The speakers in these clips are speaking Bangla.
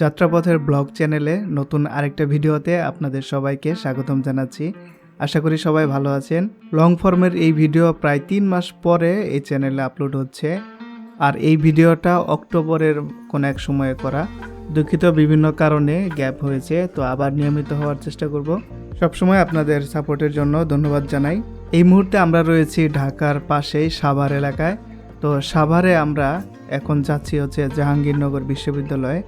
যাত্রাপথের ব্লগ চ্যানেলে নতুন আরেকটা ভিডিওতে আপনাদের সবাইকে স্বাগতম জানাচ্ছি। আশা করি সবাই ভালো আছেন। লং ফর্মের এই ভিডিও প্রায় তিন মাস পরে এই চ্যানেলে আপলোড হচ্ছে। আর এই ভিডিওটা অক্টোবরের কোনো এক সময়ে করা। দুঃখিত বিভিন্ন কারণে গ্যাপ হয়েছে, তো আবার নিয়মিত হওয়ার চেষ্টা করব। সবসময় আপনাদের সাপোর্টের জন্য ধন্যবাদ জানাই। এই মুহূর্তে আমরা রয়েছি ঢাকার পাশেই সাভার এলাকায়। তো সাভারে আমরা এখন যাচ্ছি হচ্ছে জাহাঙ্গীরনগর বিশ্ববিদ্যালয়ে।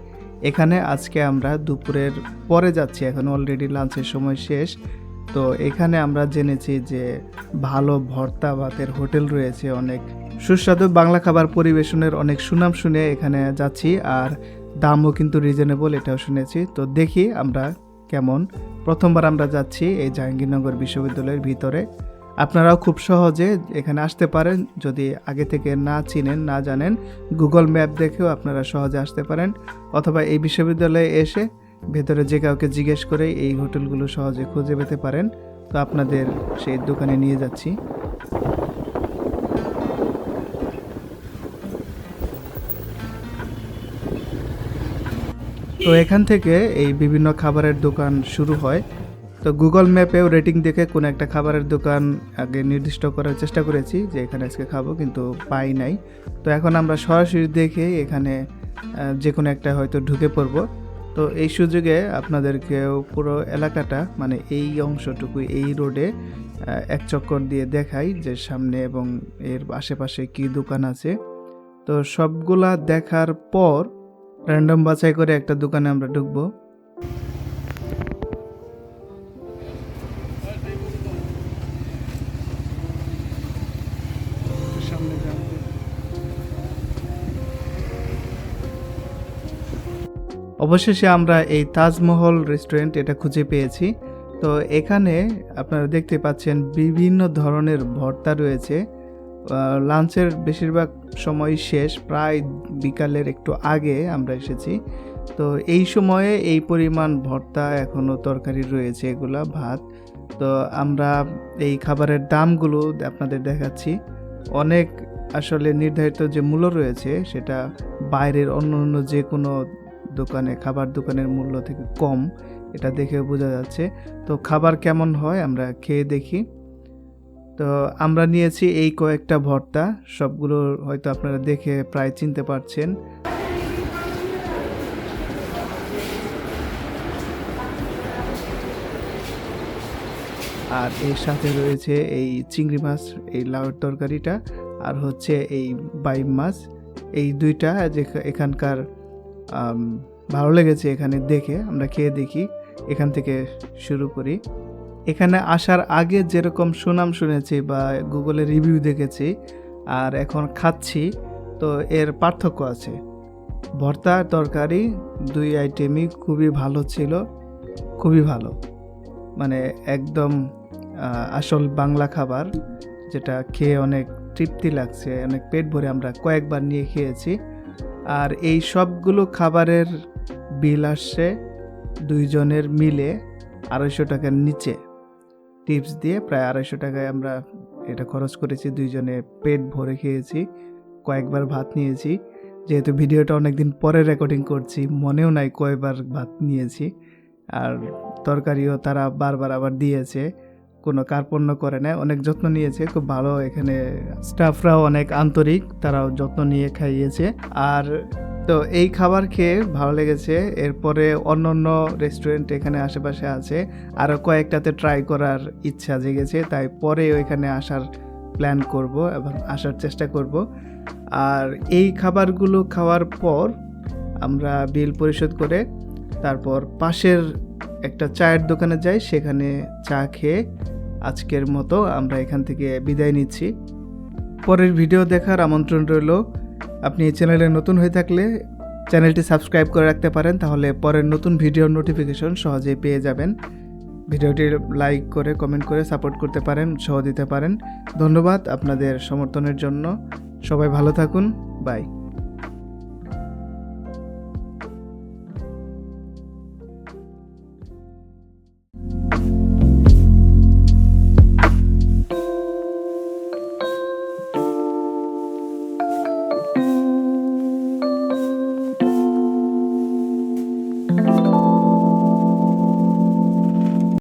এখানে আজকে আমরা দুপুরের পরে যাচ্ছি, এখন অলরেডি লাঞ্চের সময় শেষ। তো এখানে আমরা জেনেছি যে ভালো ভর্তা ভাতের হোটেল রয়েছে, অনেক সুস্বাদু বাংলা খাবার পরিবেশনের অনেক সুনাম শুনে এখানে যাচ্ছি, আর দামও কিন্তু রিজনেবল এটাও শুনেছি। তো দেখি আমরা কেমন। প্রথমবার আমরা যাচ্ছি এই জাহাঙ্গীরনগর বিশ্ববিদ্যালয়ের ভিতরে। আপনারাও খুব সহজে এখানে আসতে পারেন। যদি আগে থেকে না চিনেন, না জানেন, গুগল ম্যাপ দেখেও আপনারা সহজে আসতে পারেন। অথবা এই বিশ্ববিদ্যালয়ে এসে ভেতরে যে কাউকে জিজ্ঞেস করে এই হোটেলগুলো সহজে খুঁজে পেতে পারেন। তো আপনাদের সেই দোকানে নিয়ে যাচ্ছি। তো এখান থেকে এই বিভিন্ন খাবারের দোকান শুরু হয়। তো গুগল ম্যাপেও রেটিং দেখে কোনো একটা খাবারের দোকান আগে নির্দিষ্ট করার চেষ্টা করেছি যে এখানে আজকে খাব, কিন্তু পাই নাই। তো এখন আমরা সরাসরি দেখে এখানে যে কোনো একটা হয়তো ঢুকে পড়ব। তো এই সুযোগে আপনাদেরকেও পুরো এলাকাটা মানে এই অংশটুকু, এই রোডে এক চক্কর দিয়ে দেখাই যে সামনে এবং এর আশেপাশে কি দোকান আছে। তো সবগুলা দেখার পর র্যান্ডম বাছাই করে একটা দোকানে আমরা ঢুকবো। অবশেষে আমরা এই তাজমহল রেস্টুরেন্ট এটা খুঁজে পেয়েছি। তো এখানে আপনারা দেখতে পাচ্ছেন বিভিন্ন ধরনের ভর্তা রয়েছে। লাঞ্চের বেশিরভাগ সময় শেষ, প্রায় বিকালের একটু আগে আমরা এসেছি। তো এই সময়ে এই পরিমাণ ভর্তা এখনও তরকারি রয়েছে, এগুলা ভাত। তো আমরা এই খাবারের দামগুলো আপনাদের দেখাচ্ছি। অনেক আসলে নির্ধারিত যে মূল্য রয়েছে, সেটা বাইরের অন্য অন্য যে কোনো দোকানে, খাবার দোকানের মূল্য থেকে কম, এটা দেখে বোঝা যাচ্ছে। তো খাবার কেমন হয় আমরা খেয়ে দেখি। তো আমরা নিয়েছি এই কয়েকটা ভর্তা, সবগুলো হয়তো আপনারা দেখে প্রায় চিনতে পারছেন। আর এর সাথে রয়েছে এই চিংড়ি মাছ, এই লাউয়ের তরকারিটা আর হচ্ছে এই বাইম মাছ। এই দুইটা যে এখানকার ভালো লেগেছে এখানে দেখে, আমরা খেয়ে দেখি, এখান থেকে শুরু করি। এখানে আসার আগে যেরকম সুনাম শুনেছি বা গুগলে রিভিউ দেখেছি, আর এখন খাচ্ছি, তো এর পার্থক্য আছে। ভর্তা, তরকারি, দুই আইটেমই খুবই ভালো ছিল, খুবই ভালো। মানে একদম আসল বাংলা খাবার যেটা খেয়ে অনেক তৃপ্তি লাগছে, অনেক পেট ভরে আমরা কয়েকবার নিয়ে খেয়েছি। আর এই সবগুলো খাবারের বিল আসছে দুইজনের মিলে আড়াইশো টাকার নিচে। টিপস দিয়ে প্রায় আড়াইশো টাকায় আমরা এটা খরচ করেছি, দুইজনে পেট ভরে খেয়েছি, কয়েকবার ভাত নিয়েছি। যেহেতু ভিডিওটা অনেকদিন পরে রেকর্ডিং করছি, মনেও নাই কয়বার ভাত নিয়েছি। আর তরকারিও তারা বারবার আবার দিয়েছে। কোনো কার্পণ্য করে না, অনেক যত্ন নিয়েছে। খুব ভালো এখানে স্টাফরাও অনেক আন্তরিক, তারাও যত্ন নিয়ে খাইয়েছে। আর তো এই খাবার খেয়ে ভালো লেগেছে। এরপরে অন্য অন্য রেস্টুরেন্ট এখানে আশেপাশে আছে। আরও কয়েকটাতে ট্রাই করার ইচ্ছা জেগেছে, তাই পরে ওইখানে আসার প্ল্যান করব এবং আসার চেষ্টা করব। আর এই খাবারগুলো খাওয়ার পর আমরা বিল পরিশোধ করে তারপর পাশের একটা চায়ের দোকানে যাই, সেখানে চা খেয়ে আজকের মতো আমরা এখান থেকে বিদায় নিচ্ছি। পরের ভিডিও দেখার আমন্ত্রণ রইল। আপনি এই চ্যানেলে নতুন হয়ে থাকলে চ্যানেলটি সাবস্ক্রাইব করে রাখতে পারেন, তাহলে পরের নতুন ভিডিওর নোটিফিকেশন সহজেই পেয়ে যাবেন। ভিডিওটি লাইক করে, কমেন্ট করে সাপোর্ট করতে পারেন, উৎসাহ দিতে পারেন। ধন্যবাদ আপনাদের সমর্থনের জন্য। সবাই ভালো থাকুন। বাই।